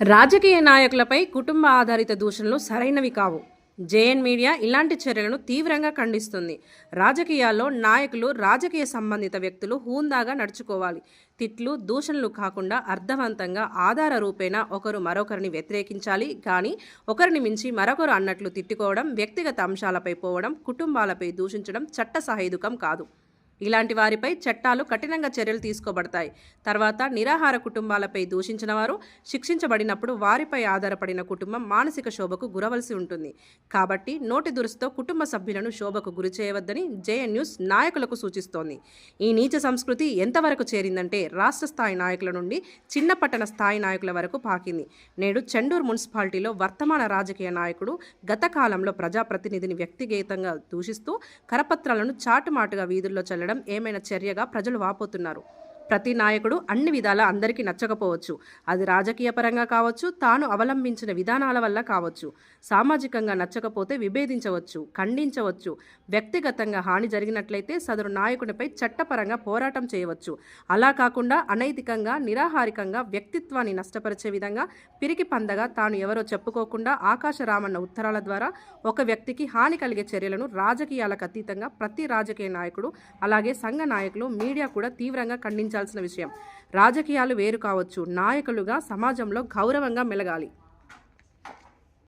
రాజకీయ నాయకులపై కుటుంబ ఆధారిత దూషణలు సరైనవి కావు. జేఎన్ మీడియా ఇలాంటి చర్యలను తీవ్రంగా ఖండిస్తుంది. రాజకీయాల్లో నాయకులు రాజకీయ సంబంధిత వ్యక్తులు హూందాగా నడుచుకోవాలి. తిట్లు దూషణలు కాకుండా అర్థవంతంగా ఆధార రూపేణ ఒకరు మరొకరిని వ్యతిరేకించాలి. కానీ ఒకరిని మించి మరొకరు అన్నట్లు తిట్టుకోవడం వ్యక్తిగత అంశాలపై పోవడం కుటుంబాలపై దూషించడం చట్ట సహేతుకం కాదు. ఇలాంటి వారిపై చట్టాలు కఠినంగా చర్యలు తీసుకోబడతాయి. తర్వాత నిరాహార కుటుంబాలపై దూషించిన వారు శిక్షించబడినప్పుడు వారిపై ఆధారపడిన కుటుంబం మానసిక శోభకు గురవలసి ఉంటుంది. కాబట్టి నోటి దురుసుతో కుటుంబ సభ్యులను శోభకు గురి చేయవద్దని జేఎన్ న్యూస్ నాయకులకు సూచిస్తోంది. ఈ నీచ సంస్కృతి ఎంతవరకు చేరిందంటే రాష్ట్ర స్థాయి నాయకుల నుండి చిన్న పట్టణ స్థాయి నాయకుల వరకు పాకింది. నేడు చెండూరు మున్సిపాలిటీలో వర్తమాన రాజకీయ నాయకుడు గత కాలంలో ప్రజాప్రతినిధిని వ్యక్తిగతంగా దూషిస్తూ కరపత్రాలను చాటుమాటుగా వీధుల్లో వెళ్ళడం ఏమైనా చర్యగా ప్రజలు వాపోతున్నారు. ప్రతి నాయకుడు అన్ని విధాల అందరికీ నచ్చకపోవచ్చు. అది రాజకీయ పరంగా కావచ్చు తాను అవలంబించిన విధానాల వల్ల కావచ్చు. సామాజికంగా నచ్చకపోతే విభేదించవచ్చు ఖండించవచ్చు. వ్యక్తిగతంగా హాని జరిగినట్లయితే సదరు నాయకునిపై చట్టపరంగా పోరాటం చేయవచ్చు. అలా కాకుండా అనైతికంగా నిరాహారికంగా వ్యక్తిత్వాన్ని నష్టపరిచే విధంగా పిరికి పందగా తాను ఎవరో చెప్పుకోకుండా ఆకాశరామన్న ఉత్తరాల ద్వారా ఒక వ్యక్తికి హాని కలిగే చర్యలను రాజకీయాలకు అతీతంగా ప్రతి రాజకీయ నాయకుడు అలాగే సంఘ నాయకులు మీడియా కూడా తీవ్రంగా గమనించాల్సిన విషయం. రాజకీయాలు వేరు కావచ్చు. నాయకులుగా సమాజంలో గౌరవంగా మెలగాలి.